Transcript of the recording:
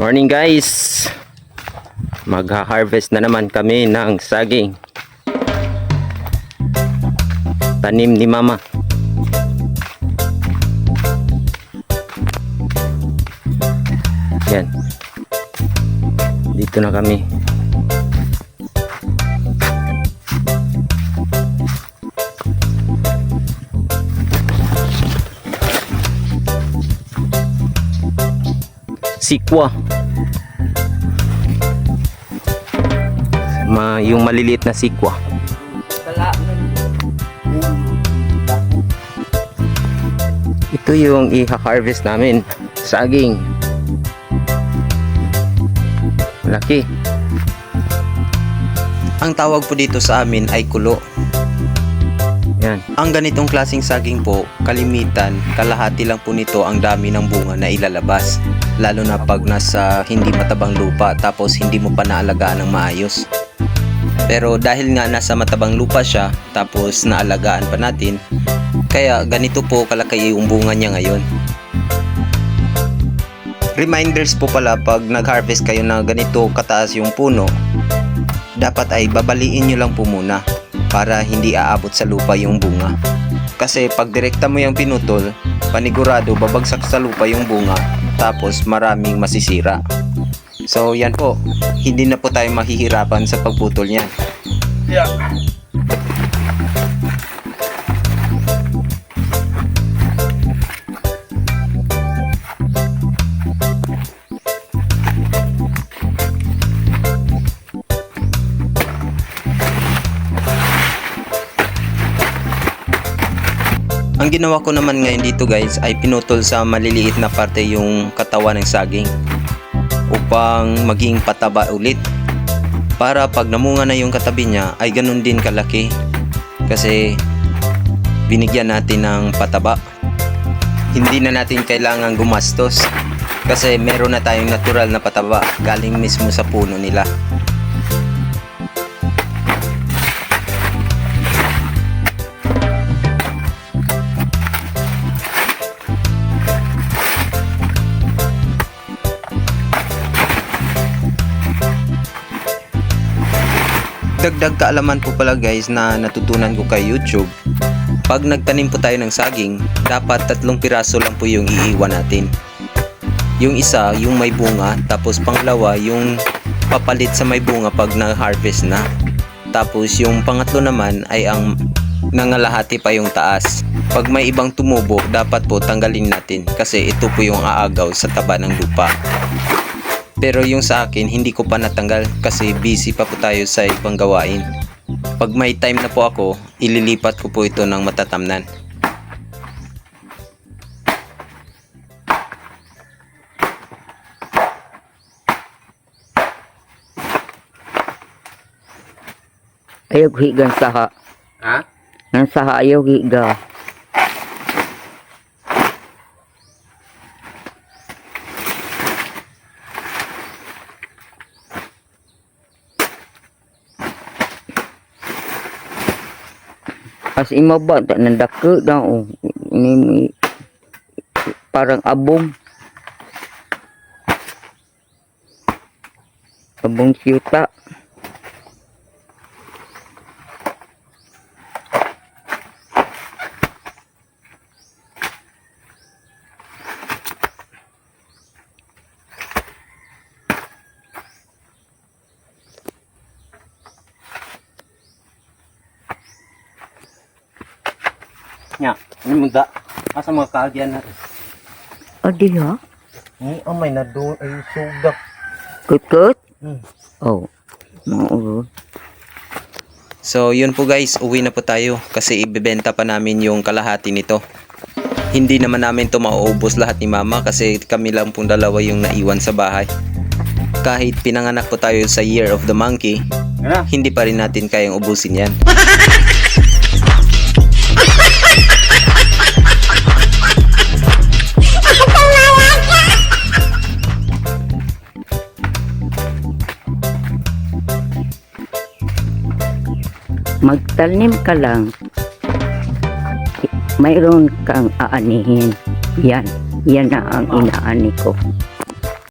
Morning guys! Magha-harvest na naman kami ng saging. Tanim ni mama. Yan. Dito na kami. Sikwa. Ma, yung maliliit na sikwa. Ito yung iha-harvest namin. Saging. Malaki. Ang tawag po dito sa amin ay kulo. Yan. Ang ganitong klasing saging po, kalimitan, kalahati lang po nito ang dami ng bunga na ilalabas. Lalo na pag nasa hindi matabang lupa tapos hindi mo pa naalagaan ng maayos. Pero dahil nga nasa matabang lupa siya tapos naalagaan pa natin, kaya ganito po kalaki yung bunga niya ngayon. Reminders po pala pag nag-harvest kayo na ganito kataas yung puno, dapat ay babaliin nyo lang po muna para hindi aabot sa lupa yung bunga. Kasi pag direkta mo yung pinutol, panigurado babagsak sa lupa yung bunga tapos maraming masisira. So yan po, hindi na po tayo mahihirapan sa pagputol niyan. Ang ginawa ko naman ngayon dito guys ay pinutol sa maliliit na parte yung katawan ng saging upang maging pataba ulit. Para pag namunga na yung katabi niya ay ganun din kalaki. Kasi binigyan natin ng pataba. Hindi na natin kailangan gumastos kasi meron na tayong natural na pataba galing mismo sa puno nila Dagdag kaalaman po pala guys na natutunan ko kay YouTube. Pag nagtanim po tayo ng saging, dapat tatlong piraso lang po yung iiwan natin. Yung isa, yung may bunga, tapos pangalawa, yung papalit sa may bunga pag na-harvest na. Tapos yung pangatlo naman ay ang nangalahati pa yung taas. Pag may ibang tumubo, dapat po tanggalin natin kasi ito po yung aagaw sa taba ng lupa. Pero yung sa akin, hindi ko pa natanggal kasi busy pa po tayo sa ibang gawain. Pag may time na po ako, ililipat ko po ito ng matatamnan. Ayaw higan saha. Ha? Nang saha ayaw higa. as imabat tak nendake dah oh. ni, parang abung abung siutak Nya, ini muda. Asa mga kaagyan natin? Adi ha? Ni oh may nado ay sugdak. Kut-kut? Hmm. Oh. Mao. So yun po guys, uwi na po tayo kasi ibebenta pa namin yung kalahati nito. Hindi naman namin to mauubos lahat ni mama kasi kami lang pong dalawa yung naiwan sa bahay. Kahit pinanganak po tayo sa Year of the Monkey, Ano? hindi pa rin natin kayang ubusin yan. Magtanim ka lang. Mayroon kang aanihin. Yan. Yan na ang inaani ko.